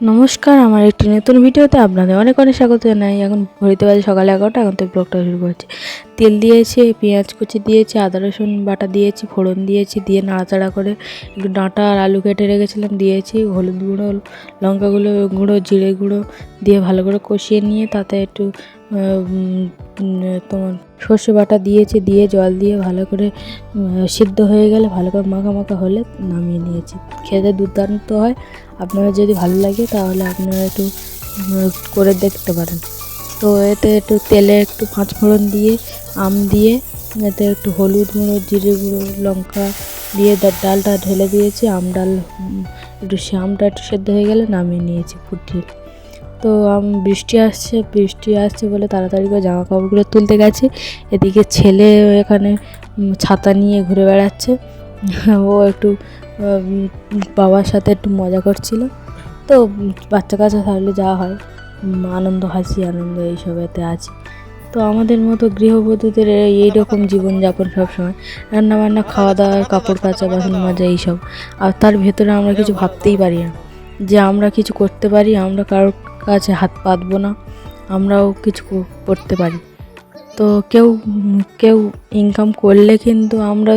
নমস্কার, আমার একটি নতুন ভিডিওতে আপনাদের অনেক অনেক স্বাগত জানাই। এখন ভরিতে বাজে সকালে এগারোটা, এখন তো ব্লগটা শুরু করছি। তেল দিয়েছি, পেঁয়াজ কুচি দিয়েছি, আদা, রসুন বাটা দিয়েছি, ফোড়ন দিয়েছি, দিয়ে নাড়াচাড়া করে একটু ডাঁটা আর আলু কেটে রেখেছিলাম, দিয়েছি হলুদ গুঁড়ো, লঙ্কা গুঁড়ো, জিরে গুঁড়ো দিয়ে ভালো করে কষিয়ে নিয়ে তাতে একটু তোমার সর্ষে বাটা দিয়েছি, দিয়ে জল দিয়ে ভালো করে সিদ্ধ হয়ে গেলে ভালো করে মাখা মাখা হলে নামিয়ে নিয়েছি। খেতে দুর্দান্ত হয়। আপনারা যদি ভালো লাগে তাহলে আপনারা একটু করে দেখতে পারেন। তো এতে একটু তেলে একটু পাঁচ ফোড়ন দিয়ে, আম দিয়ে, এতে একটু হলুদ গুঁড়ো, জিরে গুঁড়ো, লঙ্কা দিয়ে ডালটা ঢেলে দিয়েছি। আম ডাল একটু আমটা একটু সেদ্ধ হয়ে গেলে নামিয়ে নিয়েছি ফুটিয়ে তো বৃষ্টি আসছে বৃষ্টি আসছে বলে তাড়াতাড়ি করে জামা কাপড়গুলো তুলতে গেছি। এদিকে ছেলে এখানে ছাতা নিয়ে ঘুরে বেড়াচ্ছে। ও একটু বাবার সাথে একটু মজা করছিল। তো বাচ্চা কাচ্চা থাকলে যা হয় আনন্দ, হাসি, আনন্দ এইসবেতে আছে। তো আমাদের মতো গৃহবধূদের এই- রকম জীবনযাপন সবসময়। রান্না বান্না খাওয়া দাওয়া কাপড় কাচা, বাসন মাজা, এইসব। আর তার ভেতরে আমরা কিছু ভাবতেই পারি না। যে আমরা কিছু করতে পারি, আমরা কারোর কাছে হাত পাতবো না, আমরাও কিছু করতে পারি। তো কেউ কেউ ইনকাম করলে কিন্তু আমরা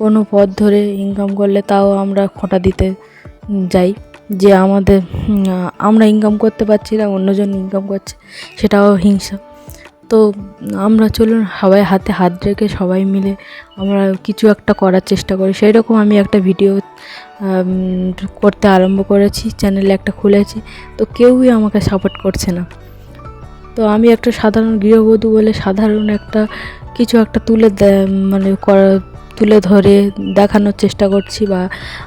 কোনো পথ ধরে ইনকাম করলে তাও আমরা খোঁটা দিতে যাই। যে আমাদের, আমরা ইনকাম করতে পারছি না, অন্যজন ইনকাম করছে, সেটাও হিংসা। তো আমরা চলুন সবাই হাতে হাত রেখে সবাই মিলে আমরা কিছু একটা করার চেষ্টা করি। সেই রকম আমি একটা ভিডিও করতে আরম্ভ করেছি, চ্যানেলে একটা খুলেছি। তো কেউই আমাকে সাপোর্ট করছে না। তো আমি একটা সাধারণ গৃহবধূ বলে সাধারণ একটা কিছু একটা তুলে মানে করা, তুলে ধরে দেখানোর চেষ্টা করছি বা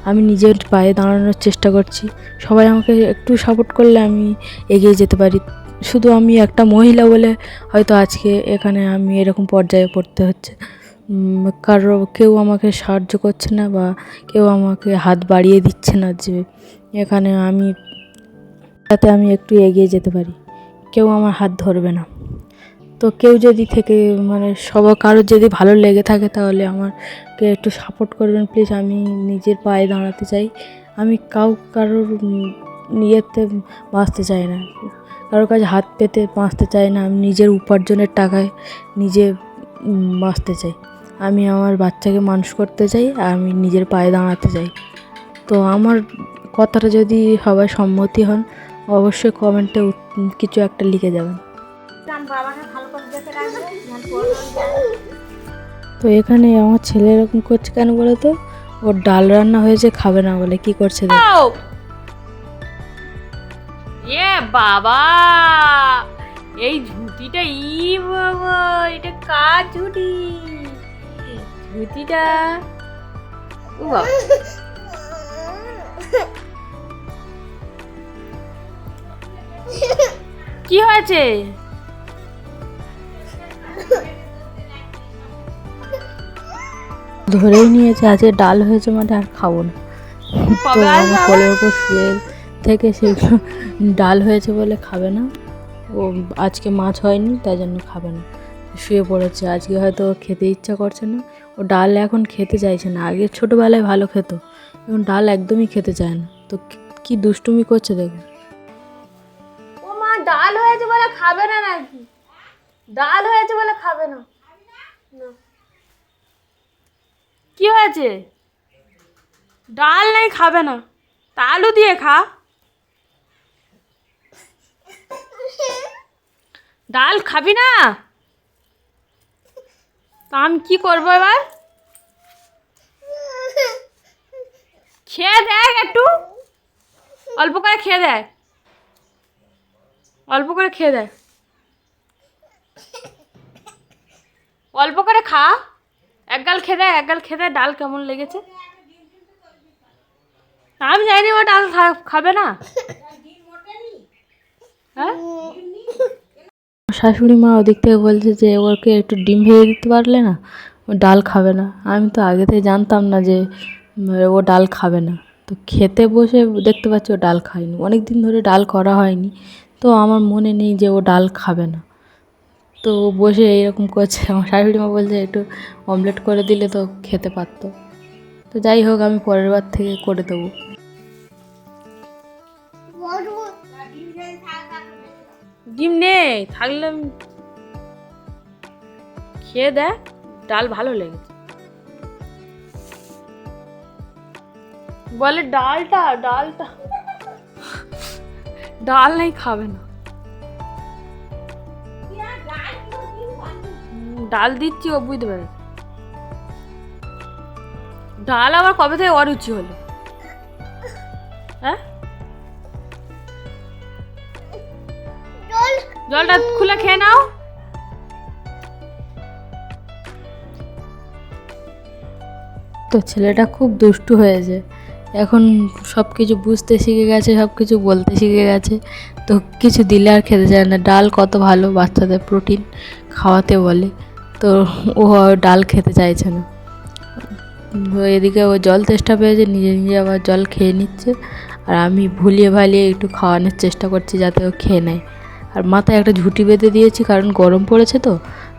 আমি নিজের পায়ে দাঁড়ানোর চেষ্টা করছি। সবাই আমাকে একটু সাপোর্ট করলে আমি এগিয়ে যেতে পারি। শুধু আমি একটা মহিলা বলে হয়তো আজকে এখানে আমি এরকম পর্যায়ে পড়তে হচ্ছে। কারও, কেউ আমাকে সাহায্য করছে না বা কেউ আমাকে হাত বাড়িয়ে দিচ্ছে না যে এখানে আমি যাতে আমি একটু এগিয়ে যেতে পারি। কেউ আমার হাত ধরবে না। তো কেউ যদি থেকে মানে সব, কারোর যদি ভালো লেগে থাকে তাহলে আমাকে একটু সাপোর্ট করবেন। প্লিজ আমি নিজের পায়ে দাঁড়াতে চাই। আমি কাউ, কারোর ইয়েতে বাঁচতে চাই না। কারোর কাছে হাত পেতে বাঁচতে চাই না, আমি নিজের উপার্জনের টাকায় নিজে বাঁচতে চাই। আমি আমার বাচ্চাকে মানুষ করতে চাই আর আমি নিজের পায়ে দাঁড়াতে চাই। তো আমার কথাটা যদি সবাই সম্মতি হন, অবশ্যই কমেন্টে কিছু একটা লিখে যাবেন। তো এখানে আমার ছেলে এরকম করছে কেন বলো তো? ওর ডাল রান্না হয়েছে, খাবে না বলে। কি করছে বাবা! এই ঝুঁটিটা ই বাবা এটা কার ঝুঁটি? ঝুঁটিটা ও বাবা। কি হয়েছে? ধরেই নিয়েছে আজকে ডাল হয়েছে মানে আর খাব না। তো আমার কোলের উপর শুয়ে থেকে সে ডাল হয়েছে বলে খাবে না। ও আজকে মাছ হয়নি, তাই জন্য খাবে না। শুয়ে পড়েছে, আজকে হয়তো খেতে ইচ্ছা করছে না। ও ডাল এখন খেতে চাইছে না, আগে ছোটোবেলায় ভালো খেত, এখন ডাল একদমই খেতে চায় না। তো কি- দুষ্টুমি করছে দেখো। ও মা, ডাল হয়েছে বলে খাবে না নাকি? ডাল হয়েছে বলে খাবে না। কি হয়েছে? ডাল নাই, খাবে না। তা আলু দিয়ে খা। ডাল খাবি না? তা আমি কি করব এবার? খেয়ে দেখ একটু। অল্প করে খেয়ে দেয় অল্প করে খেয়ে দেয় অল্প করে খা। এক গাল খেয়ে দেয় এক গাল খেয়ে দেয় ডাল কেমন লেগেছে। আমি জানি ও ডাল খাবে না। হ্যাঁ? শাশুড়ি মা ওদিক থেকে বলছে যে ওকে একটু ডিম ভেজে দিতে পারলে না ও ডাল খাবে না। আমি তো আগে থেকে জানতাম না যে ও ডাল খাবে না। তো খেতে বসে দেখতে পাচ্ছি ও ডাল খায়নি। অনেক দিন ধরে ডাল করা হয়নি। তো আমার মনে নেই যে ও ডাল খাবে না। তো ও বসে এইরকম করছে। আমার শাশুড়ি মা বলছে একটু অমলেট করে দিলে তো খেতে পারতো। তো যাই হোক আমি পরের বার থেকে করে দেবো। ডিম নেই, থাকলে খেয়ে দেখ, ডাল ভালো লেগেছে। বলে ডালটা ডালটা। ডাল নাই, খাবে না। ডাল দিচ্ছি ও বুঝতে পেরেছে ডাল আবার কবে থেকে অরুচি হলো? জলটা খুলে খেয়ে নাও। তো ছেলেটা খুব দুষ্টু হয়েছে। এখন সব কিছু বুঝতে শিখে গেছে সব কিছু বলতে শিখে গেছে। তো কিছু দিলে আর খেতে চায় না। ডাল কত ভালো, বাচ্চাদের প্রোটিন খাওয়াতে বলে। তো ও ডাল খেতে চাইছে না। এদিকে ও জল তেষ্টা পেয়েছে, নিজে নিজে আবার জল খেয়ে নিচ্ছে। আর আমি ভুলিয়ে ভালিয়ে একটু খাওয়ানোর চেষ্টা করছি যাতে ও খেয়ে নেয়। আর মাথায় একটা ঝুঁটি বেঁধে দিয়েছি, কারণ গরম পড়েছে তো।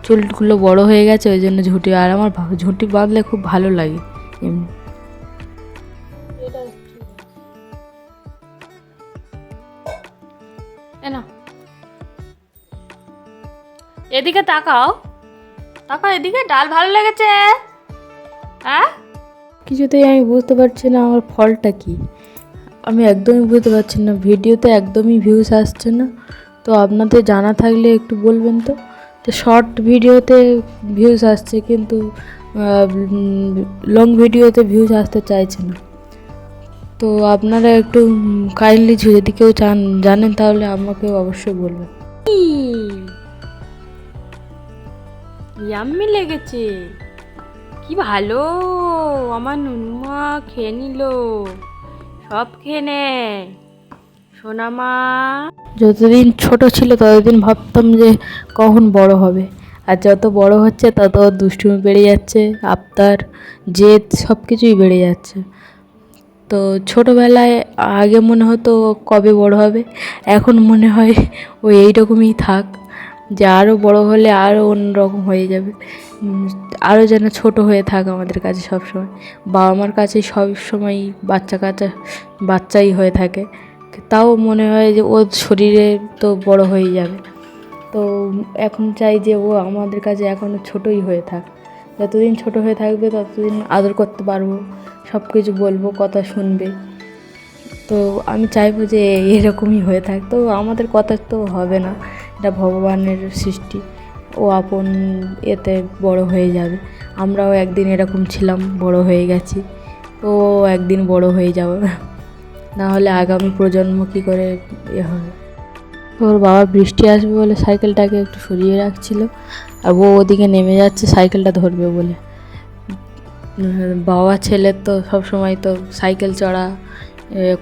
চুলগুলো বড় হয়ে গেছে, ওই জন্য ঝুঁটি, আর আমার ঝুঁটি বাঁধলে খুব ভালো লাগে। এমনি এদিকে তাকাও। তাকাও এদিকে, ডাল ভালো লেগেছে? হ্যাঁ? কিছুতেই আমি বুঝতে পারছি না আমার ফলটা কি। আমি একদমই বুঝতে পারছি না, ভিডিওতে একদমই ভিউজ আসছে না। তো আপনাদের জানা থাকলে একটু বলবেন তো? তো শর্ট ভিডিওতে ভিউজ আসছে কিন্তু লং ভিডিওতে ভিউজ আসতে চাইছে না। তো আপনারা একটু কাইন্ডলি যদি কেউ চান, জানেন তাহলে আমাকে অবশ্যই বলবেন। ইয়াম্মি লেগেছে। কি ভালো, আমার নুনুমা খেয়ে নিল। সব খেয়ে নেয়। সোনামা যতদিন ছোট ছিল, ততদিন ভাবতাম যে কখন বড় হবে। আর যত বড় হচ্ছে, তত দুষ্টুমি বেড়ে যাচ্ছে, আবদার, জেদ সব কিছুই বেড়ে যাচ্ছে। তো ছোটোবেলায় আগে মনে হতো কবে বড় হবে, এখন মনে হয় ও এইরকমই থাক, যে আরও বড় হলে আরও অন্যরকম হয়ে যাবে। আরও যেন ছোট হয়ে থাক আমাদের কাছে সবসময়। বাবা মার কাছে সব সময় বাচ্চা কাচ্চা, বাচ্চাই হয়ে থাকে। তাও মনে হয় যে ওর শরীরে তো বড় হয়ে যাবে। তো এখন চাই যে ও আমাদের কাছে এখনও ছোটই হয়ে থাক। যতদিন ছোট হয়ে থাকবে ততদিন আদর করতে পারব সব কিছু বলব, কথা শুনবে। তো আমি চাইব যে এরকমই হয়ে থাক। তো আমাদের কথা তো হবে না, এটা ভগবানের সৃষ্টি। ও আপন এতে বড় হয়ে যাবে। আমরাও একদিন এরকম ছিলাম, বড় হয়ে গেছি। ও একদিন বড় হয়ে যাবে। না হলে আগামী প্রজন্ম কী করে এ হবে? ওর বাবা বৃষ্টি আসবে বলে সাইকেলটাকে একটু সরিয়ে রাখছিল আর ও ওদিকে নেমে যাচ্ছে সাইকেলটা ধরবে বলে। বাবা ছেলের তো সব সময় তো সাইকেল চড়া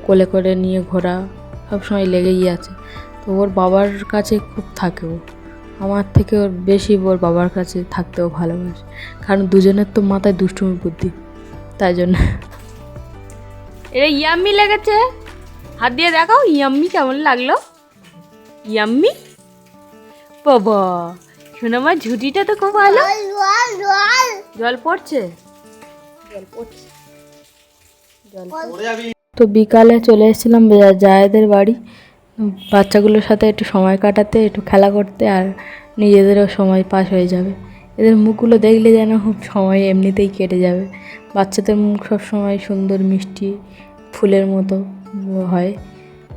কোলে করে নিয়ে ঘোরা সব সময় লেগেই আছে। তো ওর বাবার কাছে খুব থাকে ও। আমার থেকে ওর বেশি ওর বাবার কাছে থাকতেও ভালোবাসে। কারণ দুজনের তো মাথায় দুষ্টুমি বুদ্ধি তাই জন্য। এটা ইয়াম্মি লেগেছে। হাত দিয়ে দেখাও ইয়াম্মি কেমন লাগল? ইয়াম্মি? বাবা শোনো আমার ঝুটিটা তো খুব ভালো। জল পড়ছে? জল পড়ছে। জল তো বিকালে চলে এসেছিলাম জায়েদের বাড়ি। বাচ্চাগুলোর সাথে একটু সময় কাটাতে একটু খেলা করতে আর নিজেদেরও সময় পাস হয়ে যাবে। এদের মুখগুলো দেখলে যেন খুব সময় এমনিতেই কেটে যাবে। বাচ্চাদের মুখ সব সময় সুন্দর মিষ্টি ফুলের মতো হয়।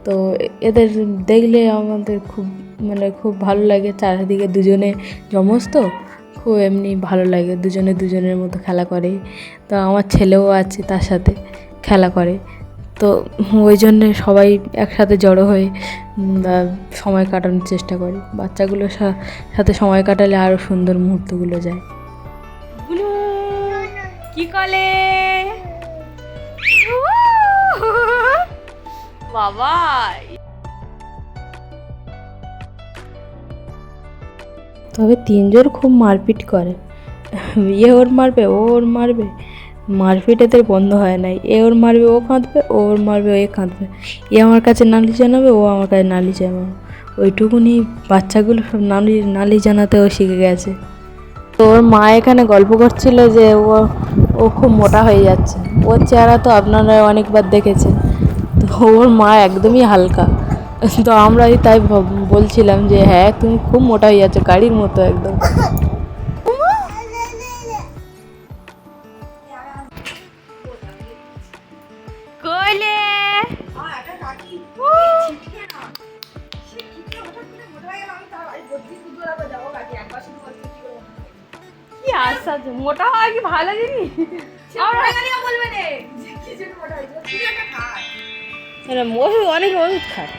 তো এদের দেখলে আমাদের খুব মানে খুব ভালো লাগে। চারিদিকে দুজনে জমজ তো, খুব এমনি ভালো লাগে। দুজনে দুজনের মতো খেলা করে। তো আমার ছেলেও আছে, তার সাথে খেলা করে। তো ওই জন্যে সবাই একসাথে জড়ো হয়ে সময় কাটানোর চেষ্টা করি। বাচ্চাগুলোর সাথে সময় কাটালে আরও সুন্দর মুহূর্তগুলো যায়। কি কলে? বাবা তবে তিনজন খুব মারপিট করে। ইয়ে ওর মারবে, ও ওর মারবে। মারপিট এদের বন্ধ হয় নাই। এ ওর মারবে, ও কাঁদবে, ও ওর মারবে এ কাঁদবে। এ আমার কাছে নালি জানাবে, ও আমার কাছে নালি জানাবে। ওইটুকুনি বাচ্চাগুলো সব নালি নালি জানাতেও শিখে গেছে। তো ওর মা এখানে গল্প করছিল যে ও ও খুব মোটা হয়ে যাচ্ছে। ওর চেহারা তো আপনারা অনেকবার দেখেছেন। তো ওর মা একদমই হালকা। তো আমরাই তাই বলছিলাম যে হ্যাঁ তুমি খুব মোটা হয়ে যাচ্ছ গাড়ির মতো একদম। মোটা হওয়া কি ভালো জিনিস? আমরা ওষুধ অনেক ওষুধ খায়।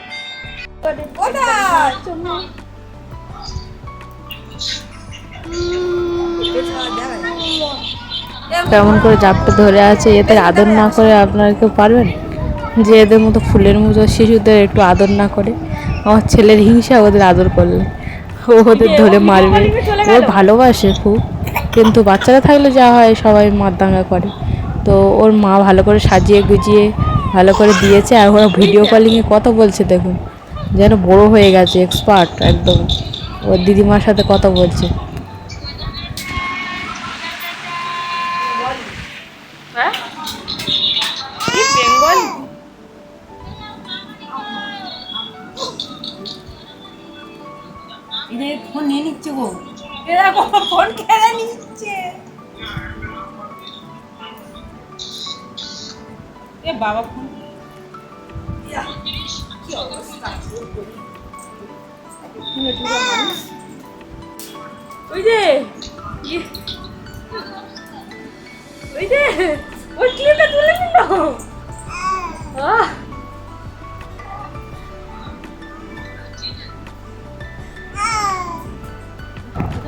কেমন করে জাপটা ধরে আছে, এদের আদর না করে আপনারা কেউ পারবেন? যে এদের মতো ফুলের মতো শিশুদের একটু আদর না করে, আমার ছেলের হিংসা ওদের আদর করলে। ও ওদের ধরে মারবে। ও ভালোবাসে খুব, কিন্তু বাচ্চারা থাকলে যা হয় সবাই মারদাঙ্গা করে। তো ওর মা ভালো করে সাজিয়ে গুজিয়ে ভালো করে দিয়েছে আর ওরা ভিডিও কলিংয়ে কথা বলছে, দেখুন। যেন বড় হয়ে গেছে এক্সপার্ট একদম। ওর দিদিমার সাথে কথা বলছে। এ বাবা ফোন ওই যে ইয়ে। ওই যে, ওই ক্লিপটা তুলে নিল।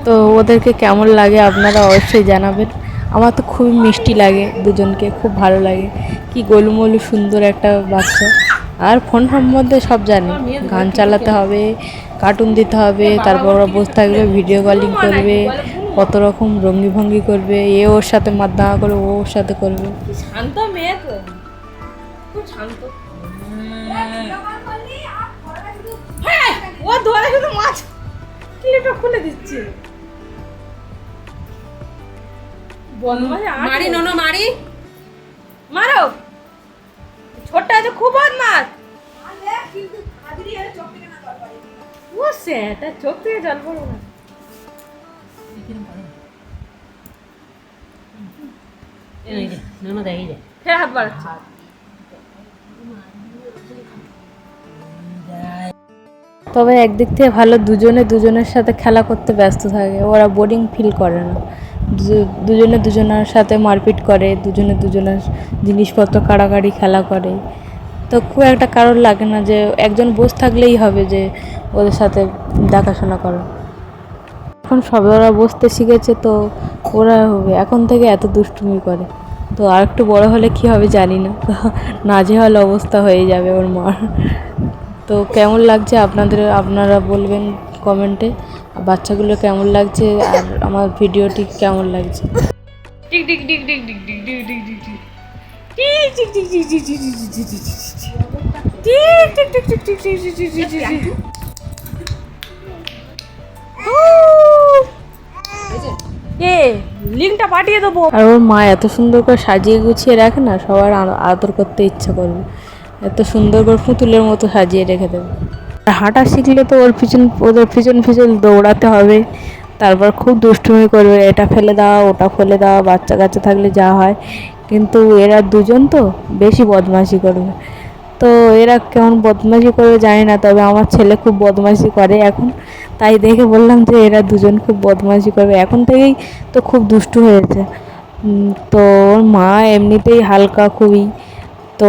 তো ওদেরকে কেমন লাগে আপনারা অবশ্যই জানাবেন। আমার তো খুবই মিষ্টি লাগে দুজনকে খুব ভালো লাগে। কি গোলুমলু সুন্দর একটা বাচ্চা। আর ফোন সম্বন্ধে সব জানে। গান চালাতে হবে কার্টুন দিতে হবে তারপর ওরা বসে থাকবে ভিডিও কলিং করবে কত রকম রঙ্গি ভঙ্গি করবে এ ওর সাথে মাদ্দাঙা করবে ও ওর সাথে করবে। শান্ত মেয়ে তো। খুব শান্ত। হ্যাঁ, ও ধরে শুধু মাছ। খুলে দিচ্ছে। মারি নন মারি। মারো। ছোটটা আছে খুব বদমাস ও সেটা চোখ থেকে জল পড়ব না। নন দেখি যায় ফের হাত বাড়াচ্ছে। তবে একদিক থেকে ভালো দুজনে দুজনের সাথে খেলা করতে ব্যস্ত থাকে ওরা বোরিং ফিল করে না। দুজনে দুজনের সাথে মারপিট করে, দুজনে দুজনের জিনিসপত্র কাড়াকাড়ি খেলা করে। তো খুব একটা কারোর লাগে না যে, একজন বসে থাকলেই হবে যে, ওদের সাথে দেখাশোনা করো। এখন সবাই ওরা বসতে শিখেছে তো ওরা হবে, এখন থেকে এত দুষ্টুমি করে। তো আর একটু বড় হলে কি হবে জানি না। তো নাজেহাল অবস্থা হয়ে যাবে ওর মার তো কেমন লাগছে আপনাদের, আপনারা বলবেন কমেন্টে। বাচ্চাগুলো কেমন লাগছে আর আমার ভিডিওটি কেমন লাগছে এ লিঙ্কটা পাঠিয়ে দেবো আর ওর মা এত সুন্দর করে সাজিয়ে গুছিয়ে রাখে না সবার আদর করতে ইচ্ছা করবে এত সুন্দর করে পুতুলের মতো সাজিয়ে রেখে দেবে হাঁটা শিখলে তো ওর পিছন, ওদের পিছন পিছন দৌড়াতে হবে। তারপর খুব দুষ্টুমি করবে, এটা ফেলে দাও, ওটা ফেলে দাও, বাচ্চা কাচ্চা থাকলে যা হয়। কিন্তু এরা দুজন তো বেশি বদমাশি করবে। তো এরা কেমন বদমাশি করবে জানি না, তবে আমার ছেলে খুব বদমাশি করে এখন। তাই দেখে বললাম যে এরা দুজন খুব বদমাশি করবে। এখন থেকেই তো খুব দুষ্টু হয়েছে। তো ওর মা এমনিতেই হালকা খুবই। তো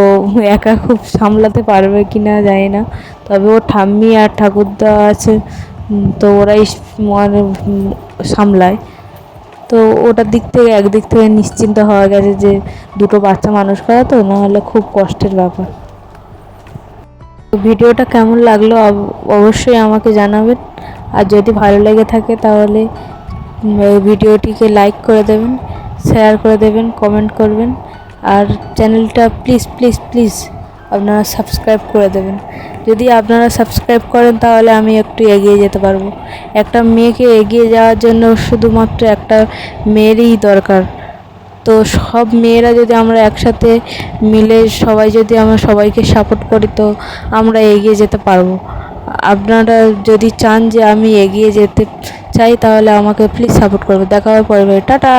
একা খুব সামলাতে পারবে কি না জানি না। তবে ওর ঠাম্মি আর ঠাকুরদা আছে তো ওরাই মানে সামলায়। তো ওটার দিক থেকে, একদিক থেকে নিশ্চিন্ত হওয়া গেছে যে দুটো বাচ্চা মানুষ করা তো, নাহলে খুব কষ্টের ব্যাপার। ভিডিওটা কেমন লাগল অবশ্যই আমাকে জানাবেন। আর যদি ভালো লেগে থাকে তাহলে ভিডিওটিকে লাইক করে দেবেন, শেয়ার করে দেবেন, কমেন্ট করবেন। আর চ্যানেলটা প্লিজ প্লিজ প্লিজ আপনারা সাবস্ক্রাইব করে দেবেন। যদি আপনারা সাবস্ক্রাইব করেন তাহলে আমি একটু এগিয়ে যেতে পারব। একটা মেয়েকে এগিয়ে যাওয়ার জন্য শুধুমাত্র একটা মেয়েরই দরকার। তো সব মেয়েরা যদি আমরা একসাথে মিলে সবাই যদি আমরা সবাইকে সাপোর্ট করি তো আমরা এগিয়ে যেতে পারব। আপনারা যদি চান যে আমি এগিয়ে যেতে চাই তাহলে আমাকে প্লিজ সাপোর্ট করবে দেখা হবে পরে টাটা!